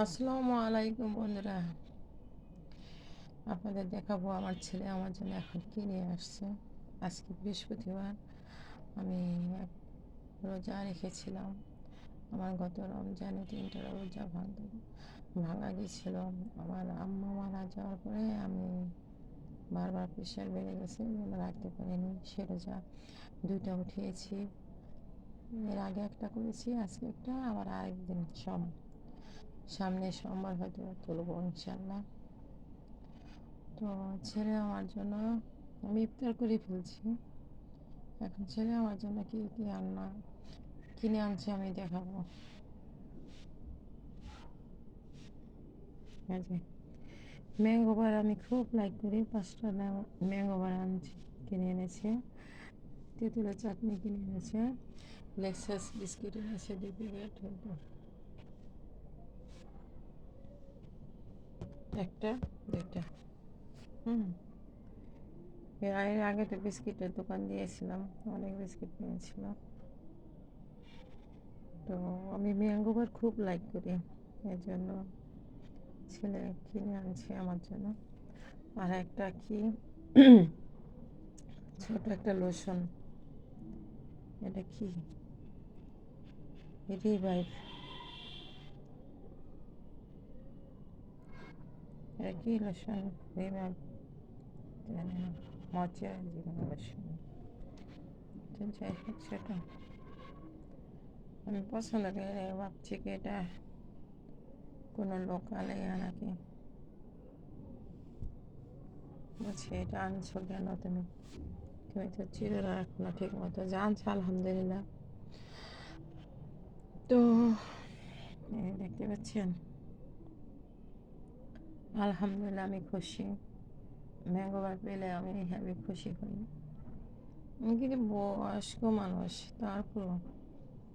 আসসালামু আলাইকুম বন্ধুরা। আপনাদের দেখাবো আমার ছেলে আমার জন্য এখন কী নিয়ে আসছে। আজকে বৃহস্পতিবার, আমি রোজা রেখেছিলাম। আমার গত রমজানে তিনটা রোজা ভাঙতে ভাঙা গিয়েছিল আমার আম্মা মারা যাওয়ার পরে আমি বারবার প্রেশার বেড়ে গেছে রাখতে পারিনি সে রোজা। দুইটা উঠিয়েছি। এর আগে একটা করেছি, আজকে একটা, আবার আরেকদিন সব সামনে সোমবার হয়তো তুলবো ইনশাল্লাহ তো ছেলে আমার জন্য আমি ইফতার করে ফেলছি। এখন ছেলে আমার জন্য কি কি আন্না কিনে আনছে আমি দেখাবো। ম্যাঙ্গো বার আমি খুব লাইক করি, পাঁচটা ম্যাঙ্গো বার আনছি, কিনে এনেছে। তেঁতুলের চাটনি কিনে এনেছে। লেক্সাস বিস্কিট এনেছে, দুই প্যাকেট। একটা, দুইটা। হুম। এর আগে তো বিস্কিটের দোকান দিয়েছিলাম, অনেক বিস্কিট নিয়েছিলাম তো আমি ম্যাঙ্গোবার খুব লাইক করি, এর জন্য ছেলে কিনে আনছে আমার জন্য। আর একটা কি, ছোট একটা লোশন এটা কি? রিভাইভ একই লোশন রিভাইভ ময়শ্চারাইজিং লোশন যাই হোক সেটা আমি পছন্দ করি ভাবছি কি এটা কোনো লোকালে নাকি বলছি এটা আনছো কেন তুমি তুমি তো চির রাখো না ঠিক মতো জানছো আলহামদুলিল্লাহ তো দেখতে পাচ্ছেন আলহামদুলিল্লাহ, আমি খুশি। ম্যাঙ্গোবার পেলে আমি হ্যাপি খুশি হই। কিন্তু বয়স্ক মানুষ তারপর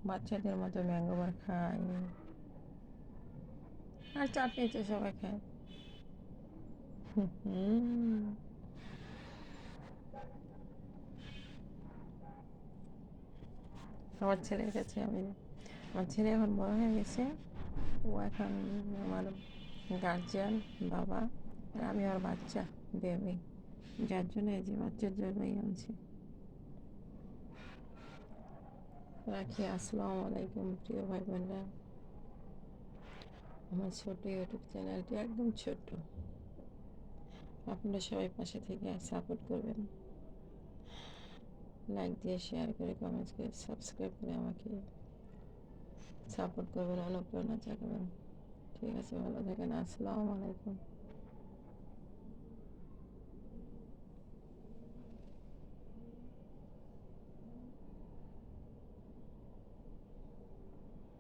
বাচ্চাদের মতো ম্যাঙ্গোবার খাই আর চাটনি তো সবাই খায়। আমার ছেলের কাছে আমি, আমার ছেলে এখন বড় হয়ে গেছে। ও এখন আমার গার্জিয়ান, বাবা আর আমি আমার বাচ্চা বেবি যার জন্য এই যে বাচ্চার জন্যই আনছি। রাখি, আসসালামু আলাইকুম, প্রিয় ভাই বোনরা আমার ছোট ইউটিউব চ্যানেলটি একদম ছোট আপনারা সবাই পাশে থেকে সাপোর্ট করবেন। লাইক দিয়ে শেয়ার করে কমেন্টস করে, সাবস্ক্রাইব করে আমাকে সাপোর্ট করবেন, অনুপ্রেরণা জাগাবেন। ঠিক আছে ভালো থাকেন আসসালামু আলাইকুম।